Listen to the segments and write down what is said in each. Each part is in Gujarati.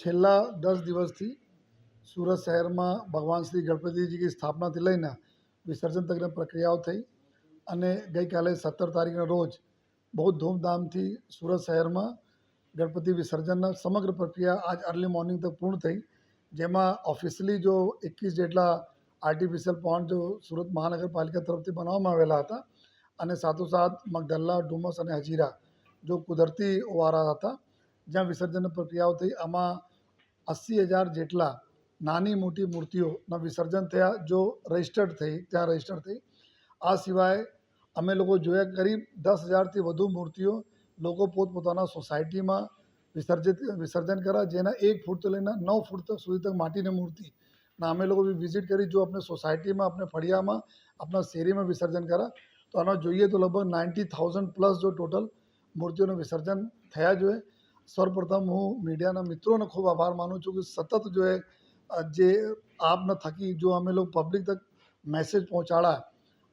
છેલ્લા દસ દિવસથી સુરત શહેરમાં ભગવાન શ્રી ગણપતિજીની સ્થાપનાથી લઈને વિસર્જન તકની પ્રક્રિયાઓ થઈ અને ગઈકાલે સત્તર તારીખના રોજ બહુ ધૂમધામથી સુરત શહેરમાં ગણપતિ વિસર્જનના સમગ્ર પ્રક્રિયા આજ અર્લી મોર્નિંગ તક પૂર્ણ થઈ. જેમાં ઓફિશિયલી જો એકવીસ જેટલા આર્ટિફિશિયલ પોન્ડ જો સુરત મહાનગરપાલિકા તરફથી બનાવવામાં આવેલા હતા અને સાથોસાથ મગદલ્લા ડુમસ અને હજીરા જો કુદરતી ઓવારા હતા જ્યાં વિસર્જનની પ્રક્રિયાઓ થઈ, આમાં અસી હજાર જેટલા નાની મોટી મૂર્તિઓના વિસર્જન થયા, જો રજિસ્ટર્ડ થઈ, ત્યાં રજિસ્ટર્ડ થઈ. આ સિવાય અમે લોકો જોયા કરીબ દસ હજારથી વધુ મૂર્તિઓ લોકો પોતપોતાના સોસાયટીમાં વિસર્જિત, વિસર્જન કર્યા, જેના એક ફૂટથી લઈને નવ ફૂટ તક સુધી તક માટીની મૂર્તિ. અને અમે લોકો બી વિઝિટ કરી, જો આપણે સોસાયટીમાં, આપણે ફળિયામાં, આપણા શેરીમાં વિસર્જન કર્યા, તો આનો જોઈએ તો લગભગ નાઇન્ટી થાઉઝન્ડ પ્લસ જો ટોટલ મૂર્તિઓનું વિસર્જન થયા જોઈએ સર્વપ્રથમ હું મીડિયાના મિત્રોનો ખૂબ આભાર માનું છું કે સતત જો એ જે આપના થકી જો અમે લોકો પબ્લિક તક મેસેજ પહોંચાડા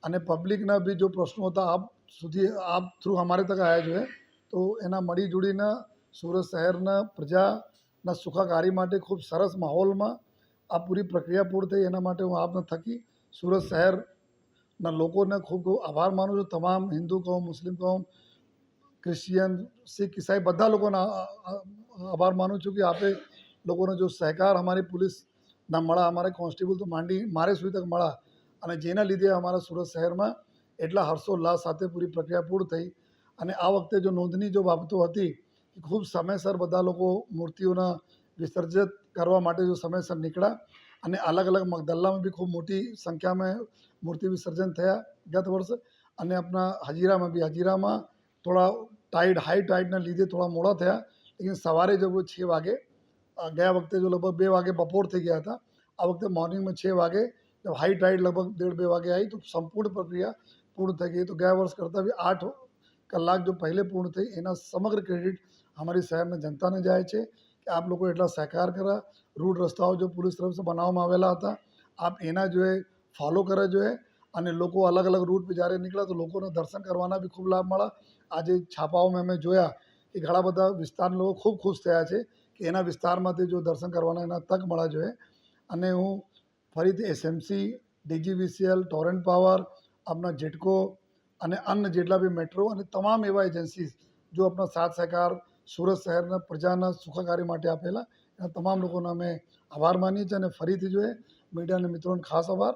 અને પબ્લિકના બી જો પ્રશ્નો હતા આપ સુધી, આપ થ્રુ અમારે તક આવ્યા જોઈએ, તો એના મળી જોડીને સુરત શહેરના પ્રજાના સુખાકારી માટે ખૂબ સરસ માહોલમાં આ પૂરી પ્રક્રિયા પૂર્ણ થઈ, એના માટે હું આપને થકી સુરત શહેરના લોકોને ખૂબ ખૂબ આભાર માનું છું. તમામ હિન્દુ કહો, મુસ્લિમ કહો ક્રિશ્ચિયન શીખ ઈસાઈ બધા લોકોના આભાર માનું છું કે આપે લોકોનો જો સહકાર અમારી પોલીસના મળ્યા અમારે કોન્સ્ટેબલ તો માંડી, મારે સુધી તક મળા. અને જેના લીધે અમારા સુરત શહેરમાં એટલા હર્ષોલ્લાસ સાથે પૂરી પ્રક્રિયા પૂર્ણ થઈ. અને આ વખતે જો નોંધની જો બાબતો હતી કે ખૂબ સમયસર બધા લોકો મૂર્તિઓના વિસર્જિત કરવા માટે જો સમયસર નીકળ્યા અને અલગ અલગ મગદલ્લામાં બી ખૂબ મોટી સંખ્યામાં મૂર્તિ વિસર્જન થયા ગત વર્ષ અને આપણા હજીરામાં બી, હજીરામાં થોડા ટાઈડ હાઈ ટાઈડના લીધે થોડા મોડા થયા. લેકિન સવારે જો છ વાગે ગયા વખતે જો લગભગ બે વાગે બપોર થઈ ગયા હતા. આ વખતે મોર્નિંગમાં છ વાગે જબ હાઈ ટાઈડ લગભગ દેઢ બે વાગે આવી, તો સંપૂર્ણ પ્રક્રિયા પૂર્ણ થઈ ગઈ. તો ગયા વર્ષ કરતાં બી આઠ કલાક જો પહેલે પૂર્ણ થઈ, એના સમગ્ર ક્રેડિટ અમારી શહેરના, જનતાને જાય છે કે આપ લોકો એટલા સહકાર કર્યા રૂટ રસ્તાઓ જો પોલીસ તરફથી બનાવવામાં આવેલા હતા, આપ એના જોએ ફોલો કરે જોઈએ અને લોકો અલગ અલગ રૂટ પર જ્યારે નીકળ્યા તો લોકોને દર્શન કરવાના બી ખૂબ લાભ મળ્યા આજે છાપાઓમાં અમે જોયા કે ઘણા બધા વિસ્તારના લોકો ખૂબ ખુશ થયા છે કે એના વિસ્તારમાંથી જો દર્શન કરવાના એના તક મળવા જોઈએ. અને હું ફરીથી એસએમસી ડીજીવીસીએલ ટોરેન્ટ પાવર આપણા જેટકો અને અન્ય જેટલા બી મેટ્રો અને તમામ એવા એજન્સીસ જો આપણા સાથ સહકાર સુરત શહેરના પ્રજાના સુખાકારી માટે આપેલા એના તમામ લોકોનો અમે આભાર માનીએ છીએ અને ફરીથી જોઈએ. મીડિયાના મિત્રોને ખાસ આભાર.